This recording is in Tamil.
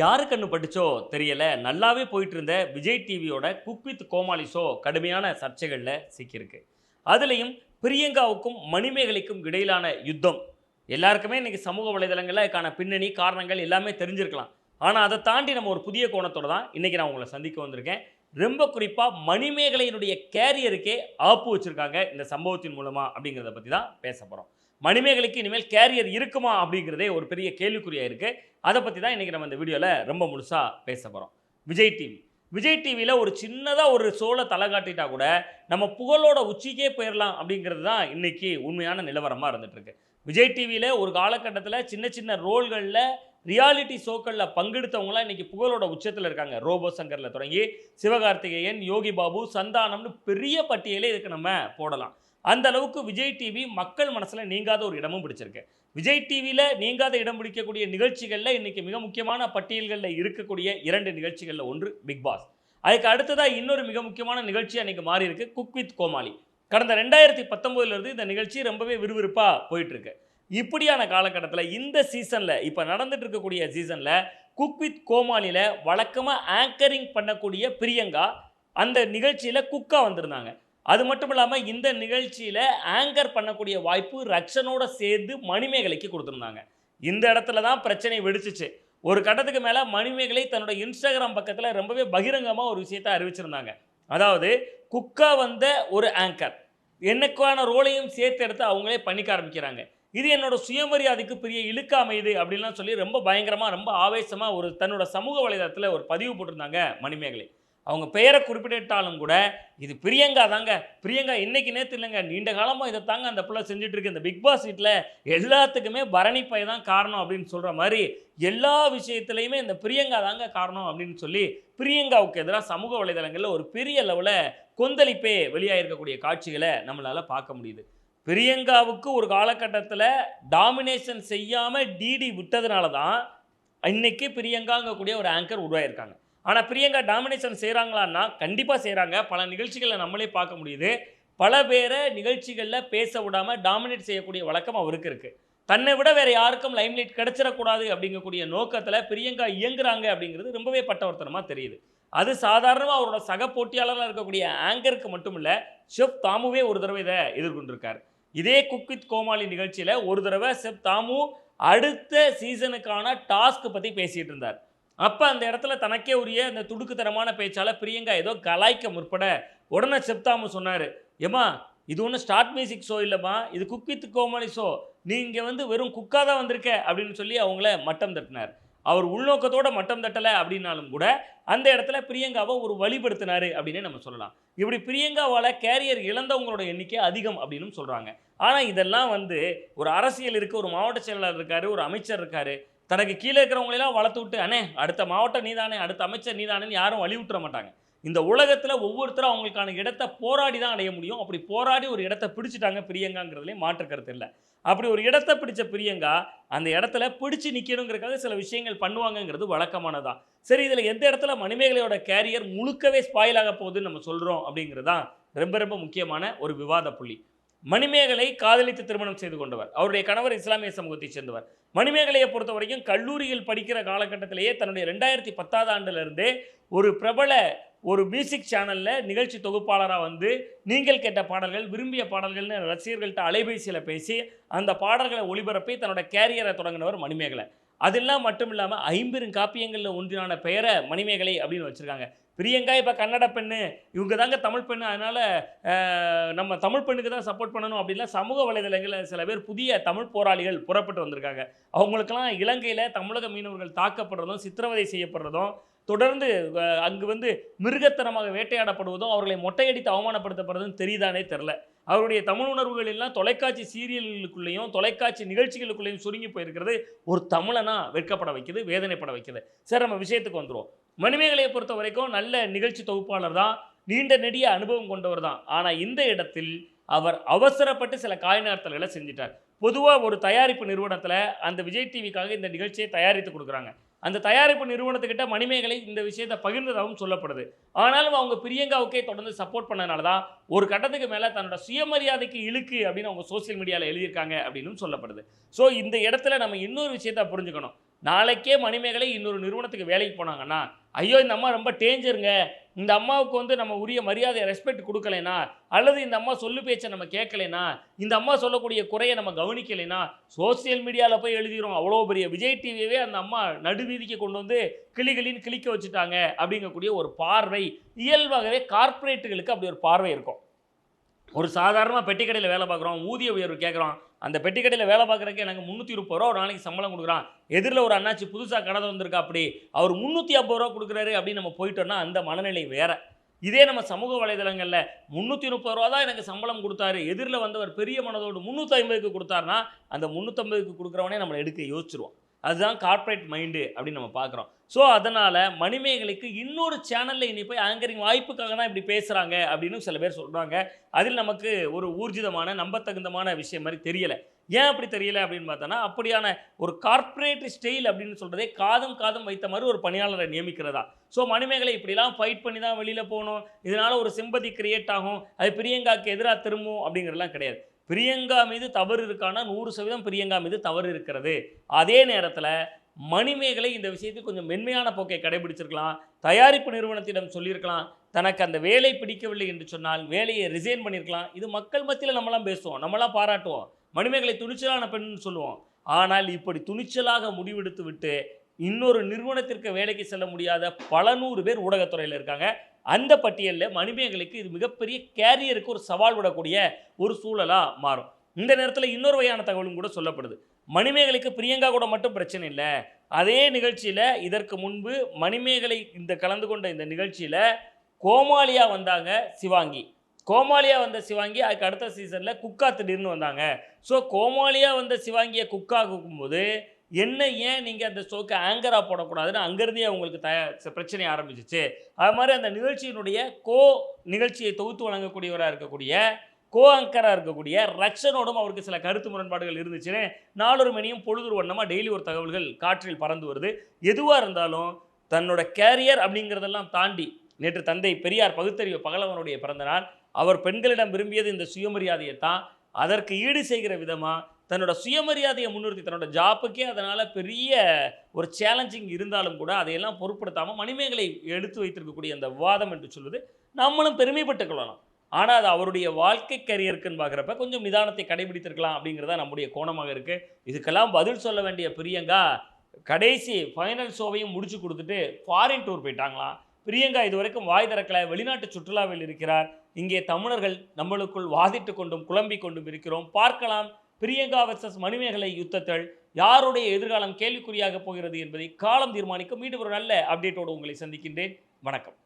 யாரு கண்ணு பட்டுச்சோ தெரியல. நல்லாவே போயிட்டு இருந்த விஜய் டிவியோட குக் வித் கோமாளி ஷோ கடுமையான சர்ச்சைகளில் சிக்கியிருக்கு. அதுலேயும் பிரியங்காவுக்கும் மணிமேகலைக்கும் இடையிலான யுத்தம். எல்லாருக்குமே இன்னைக்கு சமூக வலைதளங்களில் இதுக்கான பின்னணி காரணங்கள் எல்லாமே தெரிஞ்சிருக்கலாம். ஆனால் அதை தாண்டி நம்ம ஒரு புதிய கோணத்தோட தான் இன்றைக்கி நான் உங்களை சந்திக்க வந்திருக்கேன். ரொம்ப குறிப்பாக மணிமேகலையினுடைய கேரியருக்கே ஆப்பு வச்சுருக்காங்க இந்த சம்பவத்தின் மூலமாக அப்படிங்கிறத பற்றி தான் பேச போகிறோம் மணிமேகலைக்கு இனிமேல் கேரியர் இருக்குமா அப்படிங்கிறதே ஒரு பெரிய கேள்விக்குறியாக இருக்குது அதை பற்றி தான் இன்றைக்கி நம்ம இந்த வீடியோவில் ரொம்ப முழுசாக பேச போகிறோம் விஜய் டிவி விஜய் டிவியில் ஒரு சின்னதாக ஒரு சோலை தலை காட்டிட்டா கூட நம்ம புகழோட உச்சிக்கே போயிடலாம் அப்படிங்கிறது தான் இன்றைக்கி உண்மையான நிலவரமாக இருந்துகிட்ருக்கு விஜய் டிவியில் ஒரு காலகட்டத்தில் சின்ன சின்ன ரோல்களில் ரியாலிட்டி ஷோக்களில் பங்கெடுத்தவங்களாம் இன்றைக்கி புகழோட உச்சத்தில் இருக்காங்க. ரோபோ சங்கரில் தொடங்கி சிவகார்த்திகேயன் யோகி பாபு சந்தானம்னு பெரிய பட்டியலே இதுக்கு நம்ம போடலாம். அந்த அளவுக்கு விஜய் டிவி மக்கள் மனசில் நீங்காத ஒரு இடமும் பிடிச்சிருக்கு. விஜய் டிவியில் நீங்காத இடம் பிடிக்கக்கூடிய நிகழ்ச்சிகளில் இன்றைக்கி மிக முக்கியமான பட்டியல்களில் இருக்கக்கூடிய இரண்டு நிகழ்ச்சிகளில் ஒன்று பிக் பாஸ் அதுக்கு அடுத்ததாக இன்னொரு மிக முக்கியமான நிகழ்ச்சி அன்றைக்கி மாறி இருக்கு. Cook with Comali. கடந்த ரெண்டாயிரத்தி பத்தொம்போதுலேருந்து இந்த நிகழ்ச்சி ரொம்பவே விறுவிறுப்பாக போயிட்டுருக்கு. இப்படியான காலகட்டத்தில் இந்த சீசனில் இப்போ நடந்துட்டு இருக்கக்கூடிய சீசனில் குக் வித் கோமாளியில் வழக்கமாக ஆங்கரிங் பண்ணக்கூடிய பிரியங்கா அந்த நிகழ்ச்சியில் குக்காக வந்திருந்தாங்க. அது மட்டும் இல்லாமல் இந்த நிகழ்ச்சியில் ஆங்கர் பண்ணக்கூடிய வாய்ப்பு ரக்ஷனோட சேர்ந்து மணிமேகலைக்கு கொடுத்துருந்தாங்க. இந்த இடத்துல தான் பிரச்சனை வெடிச்சிச்சு. ஒரு கட்டத்துக்கு மேலே மணிமேகலை தன்னோட இன்ஸ்டாகிராம் பக்கத்தில் ரொம்பவே பகிரங்கமாக ஒரு விஷயத்தை அறிவிச்சிருந்தாங்க. அதாவது குக்கா வந்த ஒரு ஆங்கர் எனக்கான ரோலையும் சேர்த்து எடுத்து அவங்களே பண்ணிக்க ஆரம்பிக்கிறாங்க. இது என்னோட சுயமரியாதைக்கு பெரிய இழுக்க அமையுது அப்படின்லாம் சொல்லி ரொம்ப பயங்கரமாக ரொம்ப ஆவேசமாக ஒரு தன்னோட சமூக வலைதளத்தில் ஒரு பதிவு போட்டிருந்தாங்க மணிமேகலை. அவங்க பெயரை குறிப்பிட்டாலும் கூட இது பிரியங்கா தாங்க. பிரியங்கா இன்னைக்கு நேற்று இல்லைங்க. நீண்ட காலமாக இதை தாங்க அந்த பிள்ளை செஞ்சுட்டு இருக்கு இந்த பிக் பாஸ் வீட்டில் எல்லாத்துக்குமே பரணி பை தான் காரணம் அப்படின்னு சொல்கிற மாதிரி எல்லா விஷயத்துலையுமே இந்த பிரியங்கா தாங்க காரணம் அப்படின்னு சொல்லி பிரியங்காவுக்கு எதிராக சமூக வலைதளங்களில் ஒரு பெரிய லெவலில் கொந்தளிப்பே வெளியாகிருக்கக்கூடிய காட்சிகளை நம்மளால் பார்க்க முடியுது. பிரியங்காவுக்கு ஒரு காலகட்டத்தில் டாமினேஷன் செய்யாமல் டிடி விட்டதுனால தான் இன்றைக்கி பிரியங்காங்கக்கூடிய ஒரு ஆங்கர் உருவாயிருக்காங்க. ஆனால் பிரியங்கா டாமினேஷன் செய்கிறாங்களான்னா கண்டிப்பாக செய்கிறாங்க பல நிகழ்ச்சிகளை நம்மளே பார்க்க முடியுது. பல பேரை நிகழ்ச்சிகளில் பேச விடாமல் டாமினேட் செய்யக்கூடிய வழக்கம் அவருக்கு இருக்குது தன்னை விட வேறு யாருக்கும் லைம்லைட் கிடைச்சிடக்கூடாது அப்படிங்கக்கூடிய நோக்கத்தில் பிரியங்கா இயங்குறாங்க அப்படிங்கிறது ரொம்பவே பட்டவர்த்தனமாக தெரியுது. அது சாதாரணமாக அவரோட சக போட்டியாளராக இருக்கக்கூடிய ஆங்கருக்கு மட்டும் இல்லை ஷெஃப் தாமுவே ஒரு தடவை இதை எதிர்கொண்டிருக்கார். இதே குக் வித் கோமாளி நிகழ்ச்சியில் ஒரு தடவை செப் தாமு அடுத்த சீசனுக்கான டாஸ்க் பற்றி பேசிகிட்டு இருந்தார். அப்போ அந்த இடத்துல தனக்கே உரிய அந்த துடுக்குத்தனமான பேச்சால் பிரியங்கா ஏதோ கலாய்க்க முற்பட உடனே செப்தாமு சொன்னார் ஏம்மா இது ஒன்றும் ஸ்டார்ட் மியூசிக் ஷோ இல்லைம்மா இது குக் வித் கோமாளி ஷோ நீங்கள் வந்து வெறும் குக்காக தான் வந்திருக்க அப்படின்னு சொல்லி அவங்கள மட்டம் தட்டினார். அவர் உள்நோக்கத்தோட மட்டம் தட்டலை அப்படின்னாலும் கூட அந்த இடத்துல பிரியங்காவை ஒரு வழிபடுத்தினார் அப்படின்னே நம்ம சொல்லலாம். இப்படி பிரியங்காவால் கேரியர் இழந்தவங்களோட எண்ணிக்கை அதிகம் அப்படின்னு சொல்கிறாங்க ஆனால் இதெல்லாம் வந்து ஒரு அரசியல் இருக்குது ஒரு மாவட்ட செயலாளர் இருக்கார் ஒரு அமைச்சர் இருக்கார். தனக்கு கீழே இருக்கிறவங்களெல்லாம் வளர்த்து விட்டு அண்ணே அடுத்த மாவட்டம் நீதானே அடுத்த அமைச்சர் நீதானேன்னு யாரும் வழி விட்டுற மாட்டாங்க. இந்த உலகத்தில் ஒவ்வொருத்தரும் அவங்களுக்கான இடத்தை போராடி தான் அடைய முடியும். அப்படி போராடி ஒரு இடத்த பிடிச்சிட்டாங்க பிரியங்காங்கிறதுலே மாற்று கருத்து இல்லை. அப்படி ஒரு இடத்த பிடிச்ச பிரியங்கா அந்த இடத்துல பிடிச்சு நிற்கணுங்கிறக்காக சில விஷயங்கள் பண்ணுவாங்கங்கிறது வழக்கமானதான் சரி இதில் எந்த இடத்துல மணிமேகலையோட கேரியர் முழுக்கவே ஸ்பாயில் ஆக போகுதுன்னு நம்ம சொல்கிறோம் அப்படிங்கிறது தான் ரொம்ப ரொம்ப முக்கியமான ஒரு விவாத புள்ளி. மணிமேகலை காதலித்து திருமணம் செய்து கொண்டவர். அவருடைய கணவர் இஸ்லாமிய சமூகத்தைச் சேர்ந்தவர். மணிமேகலையை பொறுத்த வரைக்கும் கல்லூரியில் படிக்கிற காலகட்டத்திலேயே தன்னுடைய ரெண்டாயிரத்தி பத்தாவது ஆண்டுலேருந்தே ஒரு பிரபல ஒரு மியூசிக் சேனலில் நிகழ்ச்சி தொகுப்பாளராக வந்து நீங்கள் கேட்ட பாடல்கள் விரும்பிய பாடல்கள்னு ரசிகர்கள்ட்ட அலைபேசியில் பேசி அந்த பாடல்களை ஒளிபரப்பி தன்னோட கேரியரை தொடங்கினவர் மணிமேகலை. அதெல்லாம் மட்டும் இல்லாமல் ஐம்பெரும் காப்பியங்களில் ஒன்றினான பெயரை மணிமேகலை அப்படின்னு வச்சுருக்காங்க. பிரியங்கா இப்போ கன்னட பெண்ணு இவங்க தாங்க தமிழ் பெண்ணு அதனால் நம்ம தமிழ் பெண்ணுக்கு தான் சப்போர்ட் பண்ணணும் அப்படின்லாம் சமூக வலைதளங்களில் சில பேர் புதிய தமிழ் போராளிகள் புறப்பட்டு வந்திருக்காங்க. அவங்களுக்கெல்லாம் இலங்கையில் தமிழக மீனவர்கள் தாக்கப்படுறதும் சித்திரவதை செய்யப்படுறதும் தொடர்ந்து அங்கு வந்து மிருகத்தனமாக வேட்டையாடப்படுவதும் அவர்களை மொட்டையடித்து அவமானப்படுத்தப்படுறதும் தெரியுதானே தெரில அவருடைய தமிழ் உணர்வுகள் எல்லாம் தொலைக்காட்சி சீரியல்களுக்குள்ளேயும் தொலைக்காட்சி நிகழ்ச்சிகளுக்குள்ளேயும் சுருங்கி போயிருக்கிறது. ஒரு தமிழனா வெட்கப்பட வைக்குது வேதனைப்பட வைக்குது. சரி நம்ம விஷயத்துக்கு வந்துடுவோம் மணிமேகலையை பொறுத்த வரைக்கும் நல்ல நிகழ்ச்சி தொகுப்பாளர் தான். நீண்ட நெடிய அனுபவம் கொண்டவர் தான். ஆனால் இந்த இடத்தில் அவர் அவசரப்பட்டு சில காய்நார்த்தல்களை செஞ்சிட்டார். பொதுவாக ஒரு தயாரிப்பு நிறுவனத்தில் அந்த விஜய் டிவிக்காக இந்த நிகழ்ச்சியை தயாரித்து கொடுக்குறாங்க. அந்த தயாரிப்பு நிறுவனத்துக்கிட்ட மணிமேகலை இந்த விஷயத்தை பகிர்ந்ததாகவும் சொல்லப்படுது. ஆனாலும் அவங்க பிரியங்காவுக்கே தொடர்ந்து சப்போர்ட் பண்ணனால தான் ஒரு கட்டத்துக்கு மேலே தன்னோட சுயமரியாதைக்கு இழுக்கு அப்படின்னு அவங்க சோஷியல் மீடியாவில் எழுதியிருக்காங்க அப்படின்னு சொல்லப்படுது. ஸோ இந்த இடத்துல நம்ம இன்னொரு விஷயத்தை புரிஞ்சுக்கணும். நாளைக்கே மணிமேகலை இன்னொரு நிறுவனத்துக்கு வேலைக்கு போனாங்கன்னா ஐயோ இந்த அம்மா ரொம்ப டேஞ்சருங்க இந்த அம்மாவுக்கு வந்து நம்ம உரிய மரியாதை ரெஸ்பெக்ட் கொடுக்கலைனா அல்லது இந்த அம்மா சொல்லு பேச்சை நம்ம கேட்கலைனா இந்த அம்மா சொல்லக்கூடிய குறையை நம்ம கவனிக்கலைனா சோசியல் மீடியாவில் போய் எழுதிரும். அவ்வளோ பெரிய விஜய் டிவியவே அந்த அம்மா நடுவீதிக்கு கொண்டு வந்து கிளிகளின்னு கிளிக்க வச்சுட்டாங்க அப்படிங்கக்கூடிய ஒரு பார்வை இயல்பாகவே கார்ப்பரேட்டுகளுக்கு அப்படி ஒரு பார்வை இருக்கும். ஒரு சாதாரணமாக பெட்டி கடையில் வேலை பார்க்குறோம் ஊதிய உயர்வு கேட்குறோம் அந்த பெட்டி கடையில் வேலை பார்க்குறதுக்கு எனக்கு முந்நூற்றி முப்பது ரூபா ஒரு நாளைக்கு சம்பளம் கொடுக்குறான். எதிரில் ஒரு அண்ணாச்சி புதுசாக கடை வந்திருக்கா அப்படி. அவர் முந்நூற்றி ஐம்பது ரூபா கொடுக்குறாரு அப்படின்னு நம்ம போயிட்டோம்னா அந்த மனநிலை வேறு. இதே நம்ம சமூக வலைதளங்களில் முந்நூற்றி முப்பது ரூபா தான் எனக்கு சம்பளம் கொடுத்தாரு. எதிரில் வந்தவர் பெரிய மனதோடு முந்நூற்றி ஐம்பதுக்கு கொடுத்தாருன்னா அந்த முந்நூற்றம்பதுக்கு கொடுக்குறவனே நம்மளை எடுக்க யோசிச்சிருவோம் அதுதான் கார்ப்பரேட் மைண்டு அப்படின்னு நம்ம பார்க்குறோம். ஸோ அதனால் மணிமேகலைக்கு இன்னொரு சேனலில் இனி போய் ஆங்கரிங் வாய்ப்புக்காக தான் இப்படி பேசுகிறாங்க அப்படின்னு சில பேர் சொல்கிறாங்க அதில் நமக்கு ஒரு ஊர்ஜிதமான நம்பத்தகுந்தமான விஷயம் மாதிரி தெரியலை. ஏன் அப்படி தெரியல அப்படின்னு பார்த்தோன்னா அப்படியான ஒரு கார்ப்பரேட் ஸ்டைல் அப்படின்னு சொல்கிறதே காதும் காதும் வைத்த மாதிரி ஒரு பணியாளரை நியமிக்கிறதா. ஸோ மணிமேகலை இப்படிலாம் ஃபைட் பண்ணி தான் வெளியில் போகணும். இதனால் ஒரு சிம்பதி கிரியேட் ஆகும். அது பிரியங்காக்கு எதிராக திரும்பும் அப்படிங்கிறதுலாம் கிடையாது. பிரியங்கா மீது தவறு இருக்கானா நூறு சதவீதம் பிரியங்கா மீது தவறு இருக்கிறது. அதே நேரத்தில் மணிமேகலை இந்த விஷயத்தில் கொஞ்சம் மென்மையான போக்கை கடைபிடிச்சிருக்கலாம். தயாரிப்பு நிறுவனத்திடம் சொல்லியிருக்கலாம். தனக்கு அந்த வேலை பிடிக்கவில்லை என்று சொன்னால் வேலையை ரிசைன் பண்ணியிருக்கலாம். இது மக்கள் மத்தியில் நம்மலாம் பேசுவோம். நம்மளாம் பாராட்டுவோம். மணிமேகலை துணிச்சலான பெண்ணுன்னு சொல்லுவோம். ஆனால் இப்படி துணிச்சலாக முடிவெடுத்து விட்டு இன்னொரு நிறுவனத்திற்கு வேலைக்கு செல்ல முடியாத பல நூறு பேர் ஊடகத்துறையில் இருக்காங்க. அந்த பட்டியலில் மணிமேகலைக்கு இது மிகப்பெரிய கேரியருக்கு ஒரு சவால் விடக்கூடிய ஒரு சூழலாக மாறும். இந்த நேரத்தில் இன்னொரு வகையான தகவலும் கூட சொல்லப்படுது. மணிமேகலைக்கு பிரியங்கா கூட மட்டும் பிரச்சனை இல்லை. அதே நிகழ்ச்சியில் இதற்கு முன்பு மணிமேகலை இந்த கலந்து கொண்ட இந்த நிகழ்ச்சியில் கோமாளியா வந்தாங்க சிவாங்கி. கோமாளியா வந்த சிவாங்கி அதுக்கு அடுத்த சீசனில் குக்கா திடீர்னு வந்தாங்க. ஸோ கோமாளியா வந்த சிவாங்கியை குக்கா போது என்ன ஏன் நீங்கள் அந்த ஷோக்கு ஆங்கராக போடக்கூடாதுன்னு அங்கேருந்தே அவங்களுக்கு த ச- பிரச்சனை ஆரம்பிச்சிச்சு. அது மாதிரி அந்த நிகழ்ச்சியினுடைய கோ நிகழ்ச்சியை தொகுத்து வழங்கக்கூடியவராக இருக்கக்கூடிய கோ ஆங்கராக இருக்கக்கூடிய ரக்ஷனோடும் அவருக்கு சில கருத்து முரண்பாடுகள் இருந்துச்சுன்னு நாலொரு மணியும் பொழுது வண்ணமாக டெய்லி ஒரு தகவல்கள் காற்றில் பறந்து வருது. எதுவாக இருந்தாலும் தன்னோட கேரியர் அப்படிங்கிறதெல்லாம் தாண்டி நேற்று தந்தை பெரியார் பகுத்தறிவு பகலவனுடைய பிறந்தநாள். அவர் பெண்களிடம் விரும்பியது இந்த சுயமரியாதையை தான் அதற்கு ஈடு செய்கிற விதமாக தன்னோட சுயமரியாதையை முன்னிறுத்தி தன்னோட ஜாப்புக்கே அதனால் பெரிய ஒரு சேலஞ்சிங் இருந்தாலும் கூட அதையெல்லாம் பொருட்படுத்தாமல் மணிமேகலை எடுத்து வைத்திருக்கக்கூடிய அந்த விவாதம் என்று சொல்வது நம்மளும் பெருமைப்பட்டு கொள்ளலாம். ஆனால் அது அவருடைய வாழ்க்கை கரியருக்குன்னு பார்க்குறப்ப கொஞ்சம் நிதானத்தை கடைபிடித்திருக்கலாம் அப்படிங்கிறதா நம்முடைய கோணமாக இருக்குது இதுக்கெல்லாம் பதில் சொல்ல வேண்டிய பிரியங்கா கடைசி ஃபைனல் ஷோவையும் முடிச்சு கொடுத்துட்டு ஃபாரின் டூர் போயிட்டாங்களாம். பிரியங்கா இதுவரைக்கும் வாய் திறக்கல வெளிநாட்டு சுற்றுலாவில் இருக்கிறார். இங்கே தமிழர்கள் நம்மளுக்குள் வாதிட்டு கொண்டும் குழம்பிக் கொண்டும் இருக்கிறோம். பார்க்கலாம். பிரியங்கா வெர்சஸ் மணிமேகலை யுத்தத்தில் யாருடைய எதிர்காலம் கேள்விக்குறியாக போகிறது என்பதை காலம் தீர்மானிக்கும் மீண்டும் ஒரு நல்ல அப்டேட்டோடு உங்களை சந்திக்கின்றேன். வணக்கம்.